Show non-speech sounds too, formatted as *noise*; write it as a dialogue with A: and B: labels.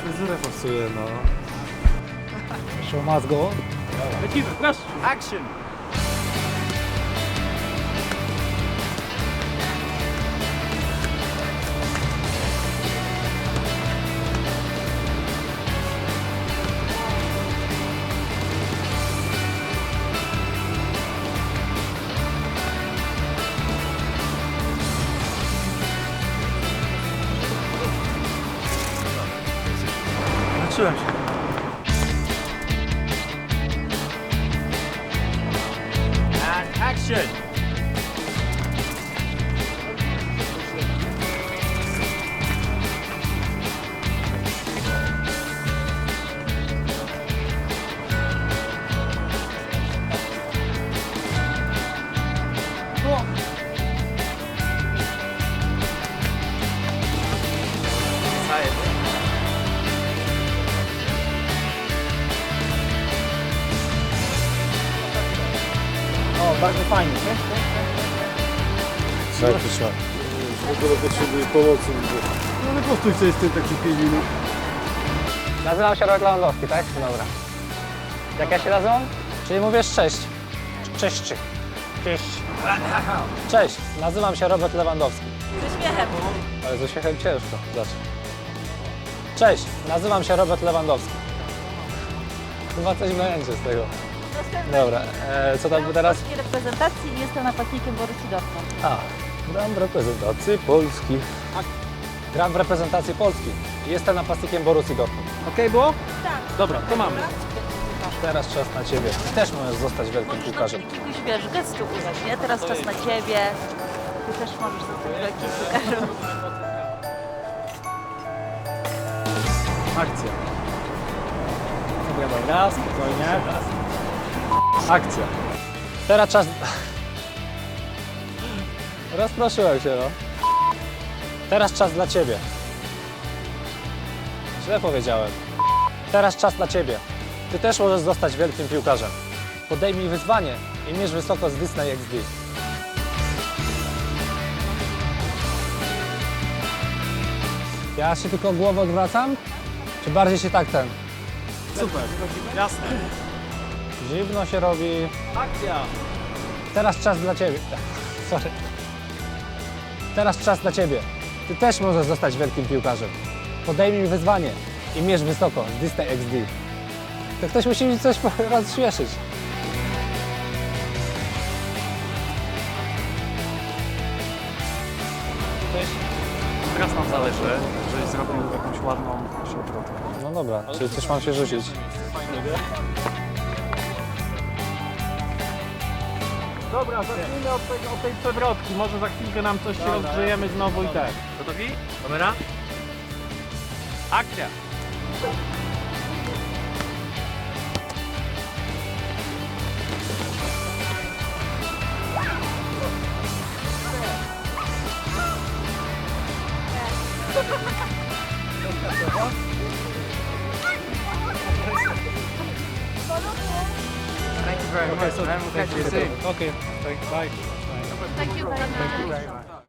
A: ciągle forsuje, no. *laughs* Show must go on.
B: Lecimy, proszę.
C: Action!
B: Się.
C: And action!
B: Bardzo fajnie.
A: Tak, wyszła.
D: W ogóle potrzebuję pomocy. No ale powtórz coś z tym taki 5 minut.
E: Nazywam się Robert Lewandowski, tak? Dobra. Jak ja się nazywam? Czyli mówisz cześć. Cześć. Cześć. Cześć, nazywam się Robert Lewandowski.
F: Ze śmiechem.
E: Ale z uśmiechem ciężko. Zacznij. Cześć, nazywam się Robert Lewandowski. Chyba coś będzie z tego. Dobra, e, co tam teraz?
F: polskiej reprezentacji i jestem napastnikiem Borussii Dortmund.
E: A, gram w reprezentacji Polski. Gram w reprezentacji Polski. Jestem napastnikiem Borussii Dortmund.
B: Okej było?
F: Tak.
B: Dobra, to mamy.
E: Teraz czas na Ciebie. Też możesz zostać wielkim
F: Możesz
E: piłkarzem.
F: jakiś, wiesz, gestu użyć, nie? Teraz czas na ciebie. Ty też możesz zostać wielkim piłkarzem.
B: Akcja. Dobra, dobra, spokojnie.
E: Akcja. Teraz czas... Rozproszyłem się, no. Teraz czas dla Ciebie. Źle powiedziałem. Teraz czas dla Ciebie. Ty też możesz zostać wielkim piłkarzem. Podejmij wyzwanie i mierz wysoko z Disney XD. Ja się tylko głową odwracam? Czy bardziej się tak ten?
B: Super, jasne.
E: Dziwno się robi.
B: Akcja.
E: Teraz czas dla Ciebie. *laughs* Sorry. Teraz czas dla Ciebie. Ty też możesz zostać wielkim piłkarzem. Podejmij wyzwanie i mierz wysoko z Disney XD. To ktoś musi mi coś rozśmieszyć.
B: Teraz nam zależy, żebyś zrobił jakąś ładną środkową.
E: No dobra, czyli coś mam się rzucić.
B: Dobra, zacznijmy od, tej- od tej przewrotki. Może za chwilkę nam coś się rozgrzejemy znowu i tak. Gotowi? Kamera? Akcja! *laughs*
E: very okay, much. So, thank you. Okay, thank you. Bye.
F: Thank you very much.